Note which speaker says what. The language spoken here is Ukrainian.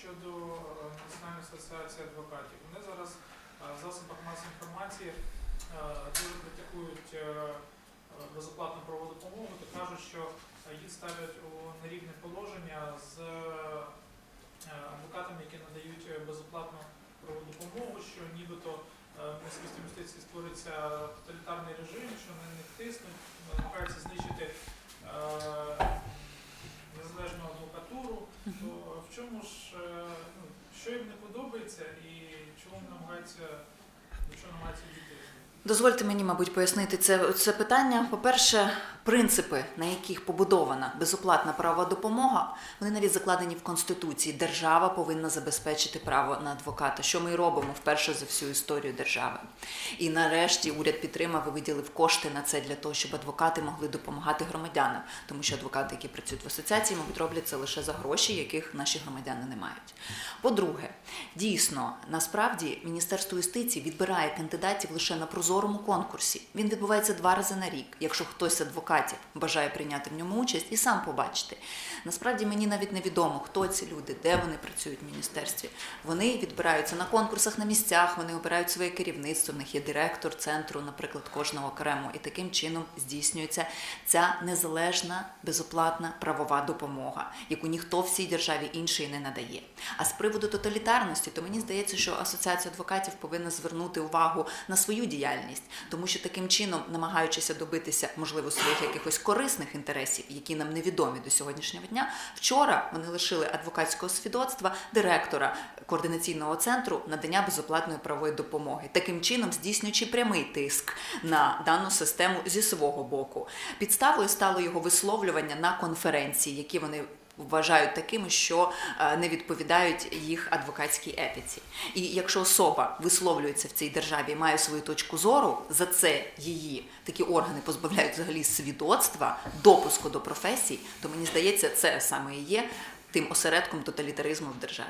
Speaker 1: щодо е, Національної асоціації адвокатів. Вони зараз е, в засобах масової інформації е, дуже критикують безоплатну правову допомогу та кажуть, що їх ставлять у нерівне положення з адвокатами, які надають безоплатну правову допомогу, що нібито в Міністерстві юстиції створиться тоталітарний режим, що на них тиснуть, намагаються знищити незалежну адвокатуру. То в чому ж е, ну, що їм не подобається і чому намагаються до чого намагаються дійти?
Speaker 2: Дозвольте мені, мабуть, пояснити це, це питання. По-перше, принципи, на яких побудована безоплатна правова допомога, вони навіть закладені в Конституції. Держава повинна забезпечити право на адвоката, що ми і робимо вперше за всю історію держави. І нарешті уряд підтримав і виділив кошти на це для того, щоб адвокати могли допомагати громадянам, тому що адвокати, які працюють в асоціації, мабуть, роблять це лише за гроші, яких наші громадяни не мають. По-друге, дійсно, насправді Міністерство юстиції відбирає кандидатів лише на прозорому конкурсі. Він відбувається два рази на рік, якщо хтось з адвокатів бажає прийняти в ньому участь і сам побачити. Насправді мені навіть невідомо, хто ці люди, де вони працюють в міністерстві. Вони відбираються на конкурсах на місцях, вони обирають своє керівництво. В них є директор центру, наприклад, кожного окремо, і таким чином здійснюється ця незалежна безоплатна правова допомога, яку ніхто в цій державі іншої не надає. А з приводу тоталітарності, то мені здається, що асоціація адвокатів повинна звернути увагу на свою діяльність, тому що таким чином, намагаючися добитися, можливо, своїх якихось корисних інтересів, які нам невідомі до сьогоднішнього дня, вчора вони лишили адвокатського свідоцтва директора координаційного центру надання безоплатної правової допомоги, таким чином здійснюючи прямий тиск на дану систему зі свого боку. Підставою стало його висловлювання на конференції, які вони вважають такими, що е, не відповідають їх адвокатській етиці. І якщо особа висловлюється в цій державі, і має свою точку зору, за це її такі органи позбавляють взагалі свідоцтва, допуску до професій, то мені здається, це саме і є тим осередком тоталітаризму в державі.